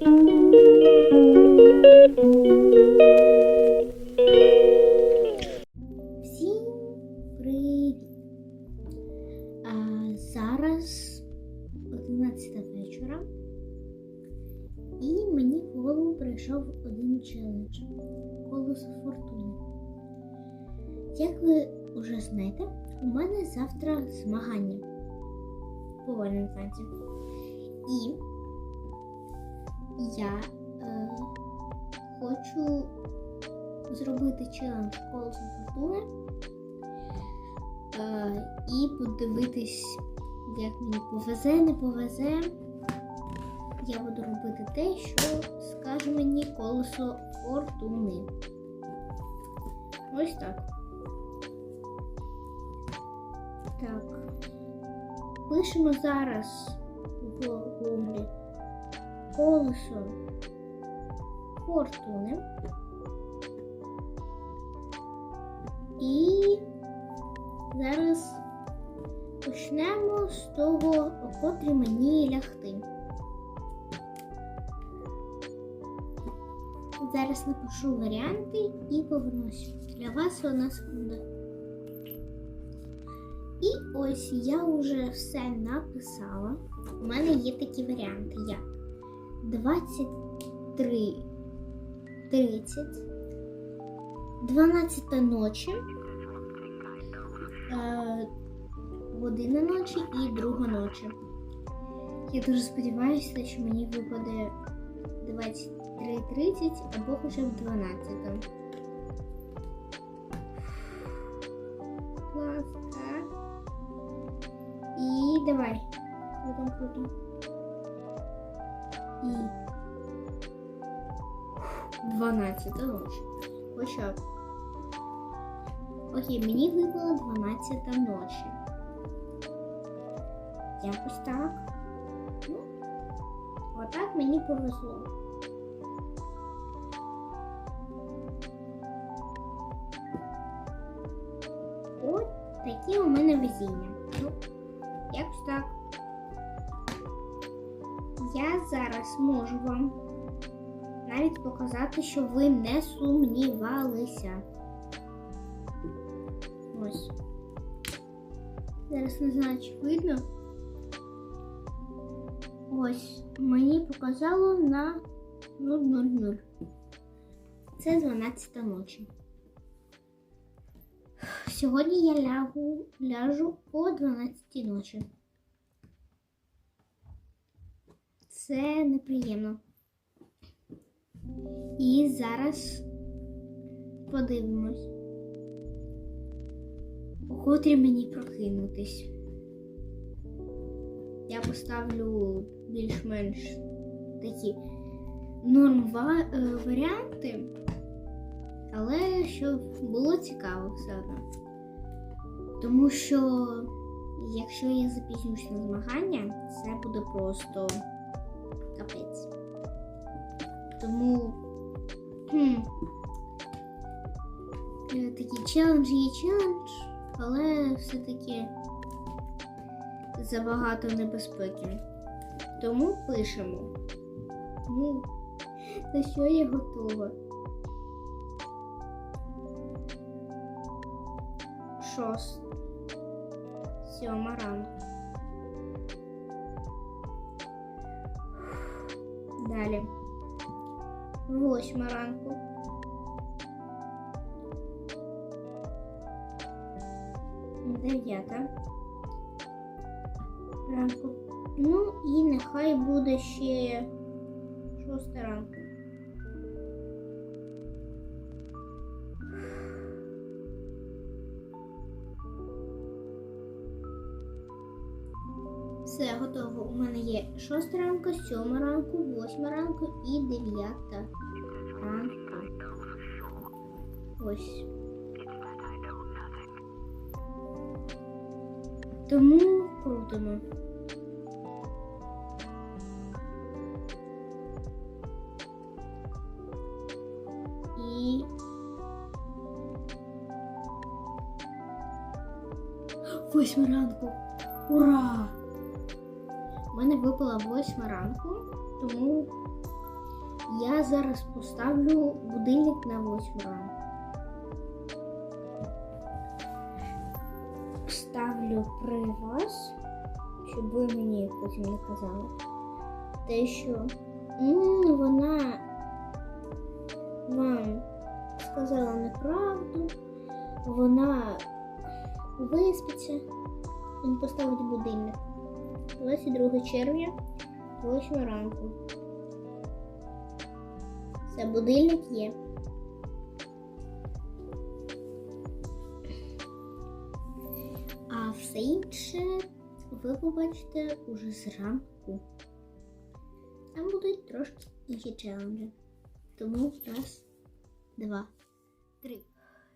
Всім як мені повезе, не повезе. Я буду робити те, що скаже мені колесо фортуни. Ось так. Так. Пишемо зараз в гуглі колесо фортуни. І зараз почнемо з того, о котрі мені лягти. Зараз напишу варіанти і повернусь. Для вас одна секунда. І ось я вже все написала. У мене є такі варіанти, як 23, 30, 12 ночі, е, година ночі і друга ночі. Я дуже сподіваюся, що мені випаде 23.30 або хоча б 12. Клас, так. І давай. Крутим, крутим. І 12 ночі. Хоча б. Окей, мені випала 12 ночі. Якось так. Ну, отак мені повезло. От такі у мене везіння. Ну, якось так. Я зараз можу вам навіть показати, що ви не сумнівалися. Ось. Зараз не знаю, чи видно. Ось, мені показало на 000. Це 12 ночі. Сьогодні я лягу, ляжу о 12 ночі. Це неприємно. І зараз подивимось, у котрі мені прокинутись. Я поставлю більш-менш такі норм е, варіанти, але щоб було цікаво все одно. Тому що якщо я запізнюсь на змагання, це буде просто капець. Тому хм, е, такий челендж є челендж, але все-таки забагато небезпеки. Тому пишемо. Ну, на що я готова? Шост. Сьома ранку. Далі. Восьма ранку. Дев'ята ранку. Ну і нехай буде ще шоста ранку. Все готово. У мене є шоста ранку, сьома ранку, восьма ранку і дев'ята ранку. Ось. Тому крутимо. Восьма ранку. Ура! У мене випала восьма ранку, тому Я зараз поставлю будильник на 8 ранку. Ставлю при вас, щоб ви мені потім не казали. Те, що «М, вона вам сказала неправду, вона виспиться. Він поставить будильник. 22 червня, 8 ранку. Це будильник є. А все інше ви побачите уже зранку. Там будуть трошки інші челенджі. Тому раз, два, три.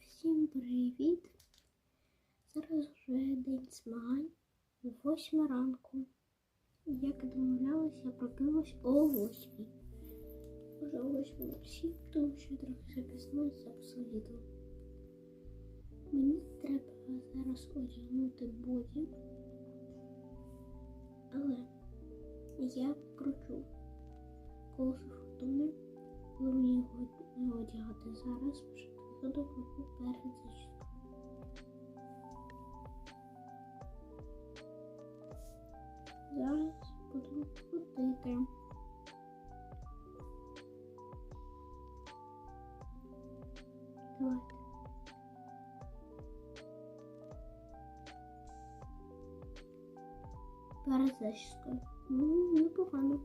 Всім привіт! Зараз вже день змагань, восьма ранку. Як домовлялася, я прокинулась о восьмій. Вже о восьмій всі, тому що трохи запізнилася записала відео. Мені треба зараз одягнути боді, але я кручу колесо фортуни, коли мені його одягати зараз, вже буду перед зачіскою. Зараз буду ходити. Давайте. Перед. Ну, непогано.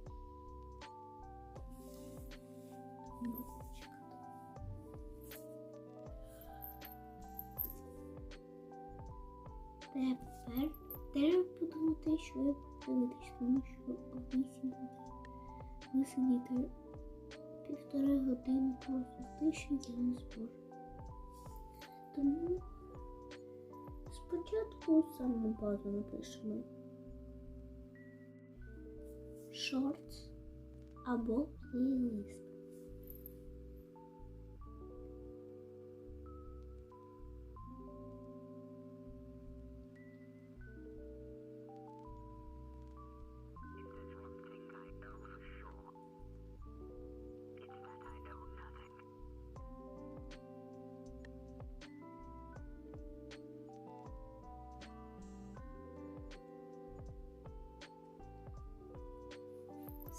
Тепер треба подумати, що я дивитись, тому що о 8 буде висидіти півтори години просто тиші я зможу. Тому спочатку саме базу напишемо. Шортс або плейлист.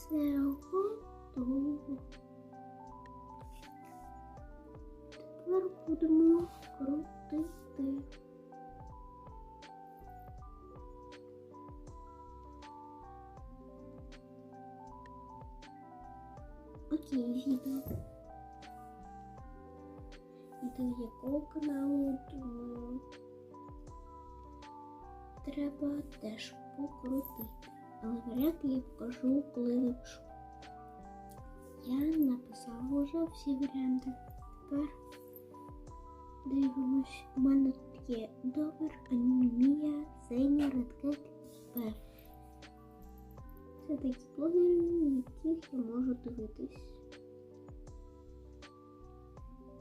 Все готово. Тепер будемо крутити. Окей, відео. Відео якого каналу, думаю, треба теж покрутити. Але вряд покажу, коли напишу. Я написала вже всі варіанти. Тепер дивимось. У мене тут є Довер, Анімія, Зеня, Редкет і Беф. Це такі блогери, яких я можу дивитись.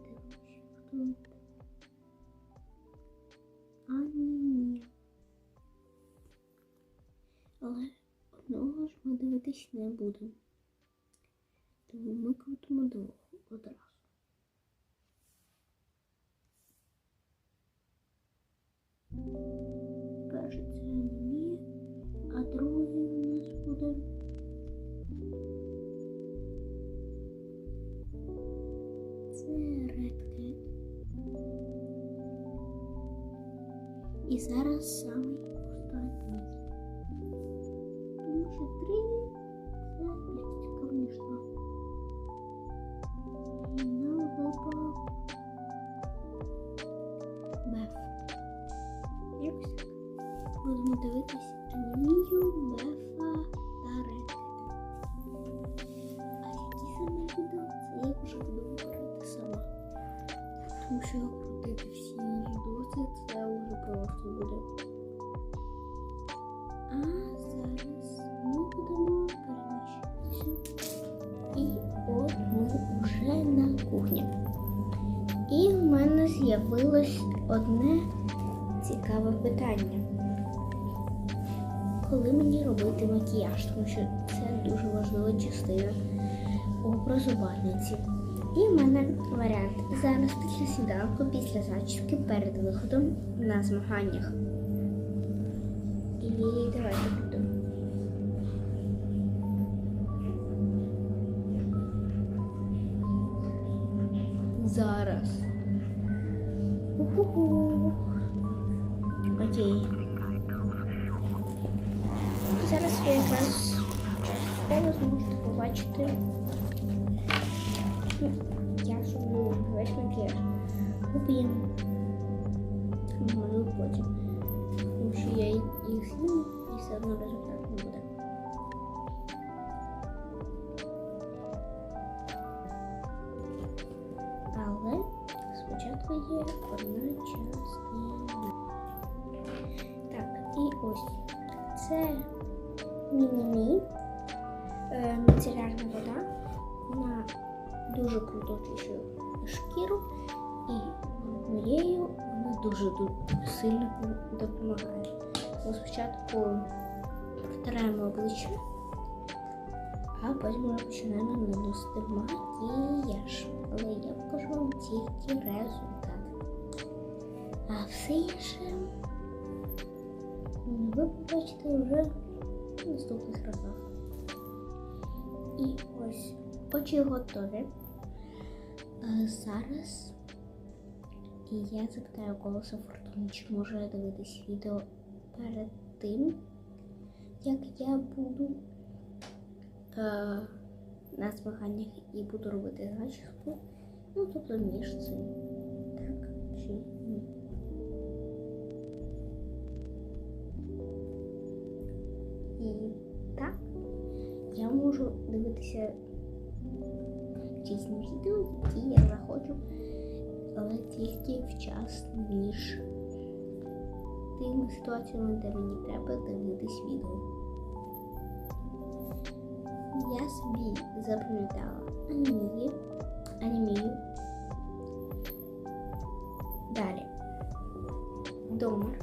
Дивимось, хто тут. Анімія. Але одного ж ми дивитись не будемо. Тому ми крутимо двох одразу. Перший це анімія, а другий у нас буде. Це Red І зараз самий останній. Тому що три це більш цікавіше. І нам випав Беф. Якось так. Будемо дивитись анімію, Бефа та Рекета. А які саме відео, це я вже буду говорити сама. Тому що крутити всі відоси, це вже просто буде. А зараз ми будемо переміщуватися. І от ми вже на кухні. І в мене з'явилось одне цікаве питання. Коли мені робити макіяж, тому що це дуже важлива частина образу бальниці. І в мене варіант зараз після сніданку, після зачіски, перед виходом на змаганнях. Зараз. Уху. Окей. Зараз ви якраз частково зможете побачити. Ну, Я зроблю весь макіяж. Купимо. Малюю потім. Тому що я їх з'їм і все одно результат не буде. Є одна. Так, і ось це міні-мі е, міцелярна вода. Вона дуже круто шкіру і моєю вона дуже ду- сильно допомагає. Бо спочатку протираємо обличчя, а потім ми починаємо наносити макіяж. Але я покажу вам тільки результат. А все інше ви побачите вже в наступних разах. І ось очі готові. Зараз я запитаю голоса Фортуни, чи може дивитись відео перед тим, як я буду е, на змаганнях і буду робити зачіску. Ну, тобто між цим. я можу дивитися різні відео, які я захочу, але тільки в час між тими ситуаціями, де мені треба дивитись відео. Я собі запам'ятала анімію, анімію. Далі. Домар.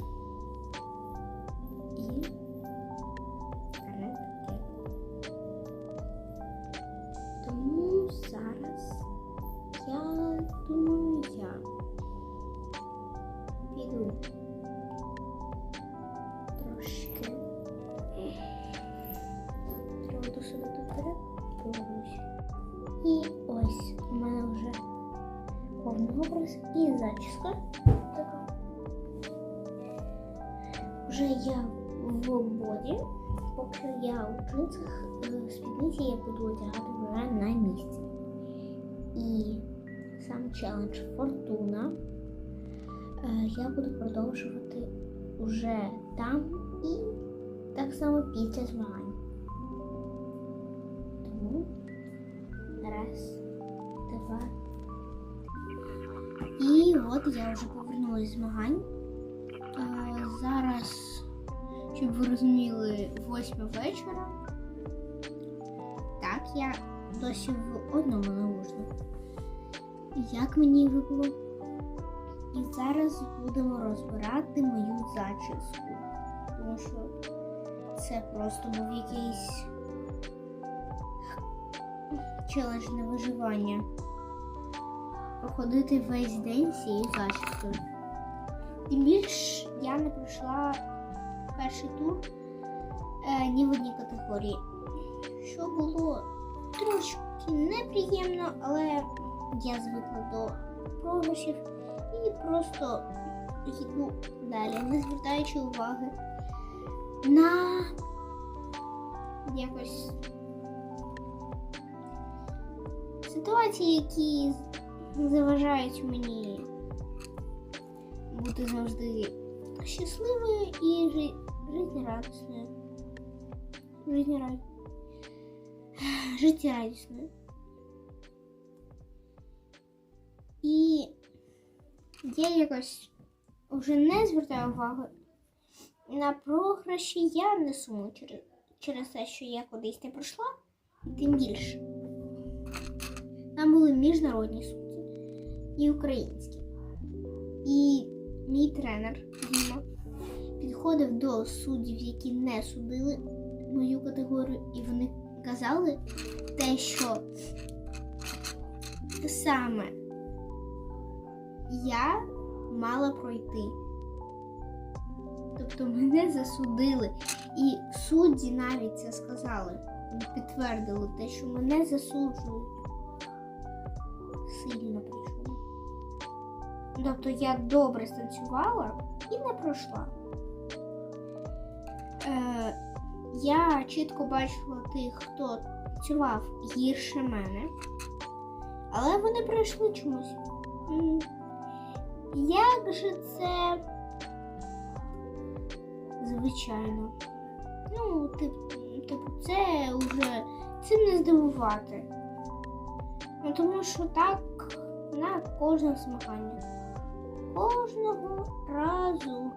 Буду одягати вже на місці. І сам челендж Фортуна е, я буду продовжувати уже там і так само після змагань. Тому раз, два. І от я вже повернулася з змагань. Е, зараз, щоб ви розуміли, восьма вечора. Я досі в одному наушнику. Як мені випало? І зараз будемо розбирати мою зачіску. Тому що це просто був якийсь челендж на виживання. Походити весь день з цією зачіскою. Тим більш я не пройшла перший тур е, ні в одній категорії. Що було трошки неприємно, але я звикла до програшів і просто йду далі, не звертаючи уваги на якось ситуації, які заважають мені бути завжди щасливою і жи- життєрадісною. Життєрад... Життєрадісною. І я якось вже не звертаю уваги на програші. Я не сумую через, через те, що я кудись не пройшла, тим більше. Там були міжнародні судді і українські. І мій тренер Діма підходив до суддів, які не судили мою категорію, і вони казали те, що саме я мала пройти. Тобто мене засудили. І судді навіть це сказали, підтвердили те, що мене засуджують. Сильно причому. Тобто я добре станцювала і не пройшла. Е, я чітко бачила тих, хто танцював гірше мене, але вони пройшли чомусь. Як же це звичайно? Ну, типу, це вже цим не здивувати. Ну, тому що так на кожне змагання. Кожного разу.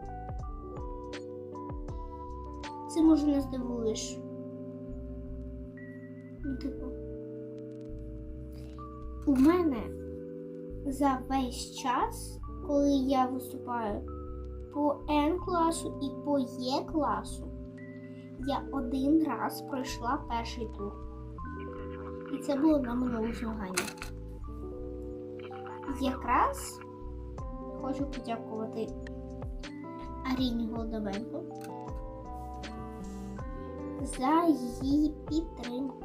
Цим уже не здивуєш. Ну, типу. У мене за весь час, коли я виступаю по N класу і по Е класу, я один раз пройшла перший тур. І це було на минулому змаганні. Якраз хочу подякувати Аріні Голдовенко за її підтримку.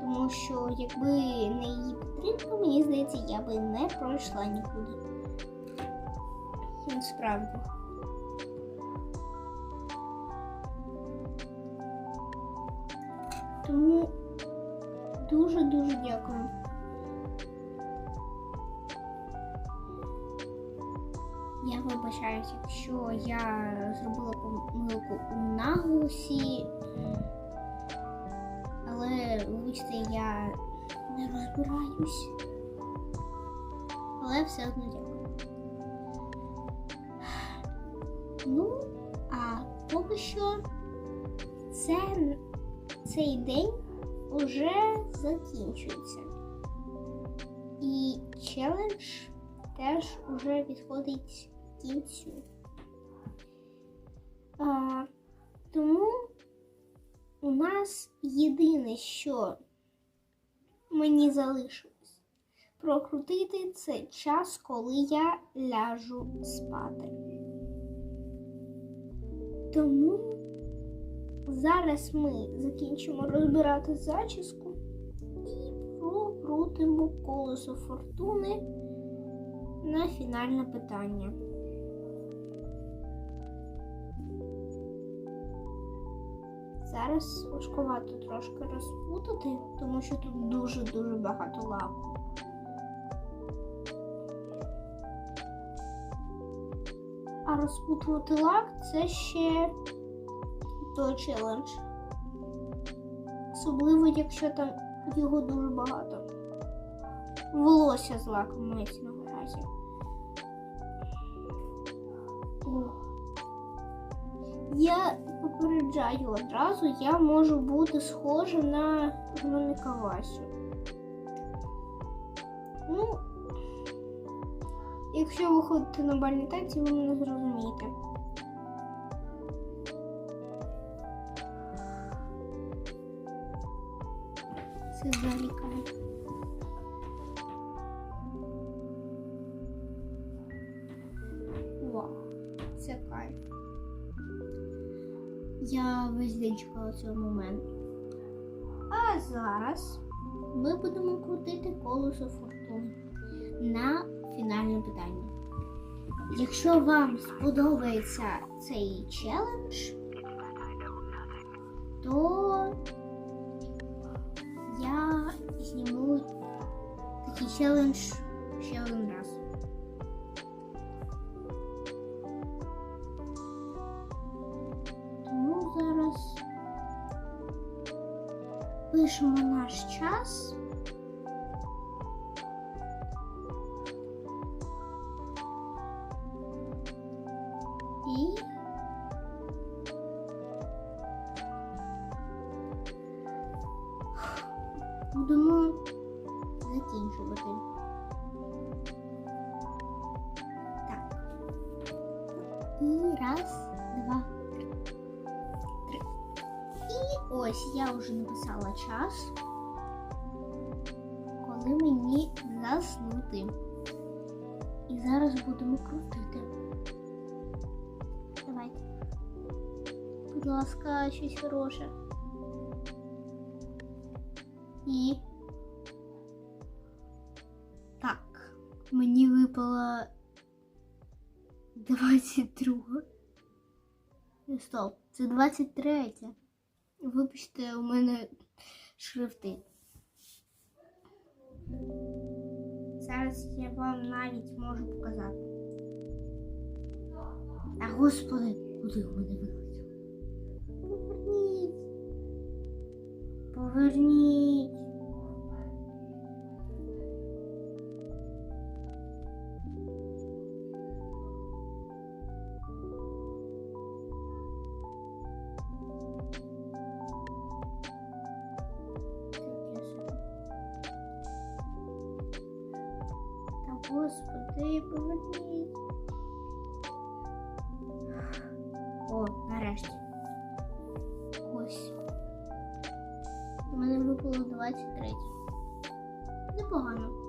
Тому що якби не її підтримка, мені здається, я би не пройшла нікуди. Насправді. Тому дуже-дуже дякую. Я вибачаюся, якщо я зробила помилку у наголосі, але вибачте, я не розбираюсь. Але все одно дякую. Ну, а поки що це, цей день уже закінчується. І челендж теж уже підходить к кінцю. А, тому у нас єдине, що мені залишилось прокрутити це час, коли я ляжу спати. Тому зараз ми закінчимо розбирати зачіску і прокрутимо колесо фортуни на фінальне питання. Зараз важкувато трошки розпутати, тому що тут дуже-дуже багато лаку. А розпутувати лак це ще той челендж. Особливо, якщо там його дуже багато. Волосся з лаком мається на увазі. О. Я попереджаю одразу, я можу бути схожа на гноміка Васю. Ну, якщо ви ходите на бальні танці, ви мене зрозумієте. Це залікає. Чекала цього. А зараз ми будемо крутити колесо фортуни на фінальне питання. Якщо вам сподобається цей челендж, то я зніму такий челендж ще один раз. пишемо наш час. І будемо закінчувати. Так. І раз, два, Ось я вже написала час, коли мені заснути. І зараз будемо крутити. Давайте. Будь ласка, щось хороше. І. Так, мені випала 22. Ні, Стоп, це 23. Вибачте, у мене шрифти. Зараз я вам навіть можу показати. А господи, куди у мене вилетіло? Поверніть. Поверніть. 23. Непогано.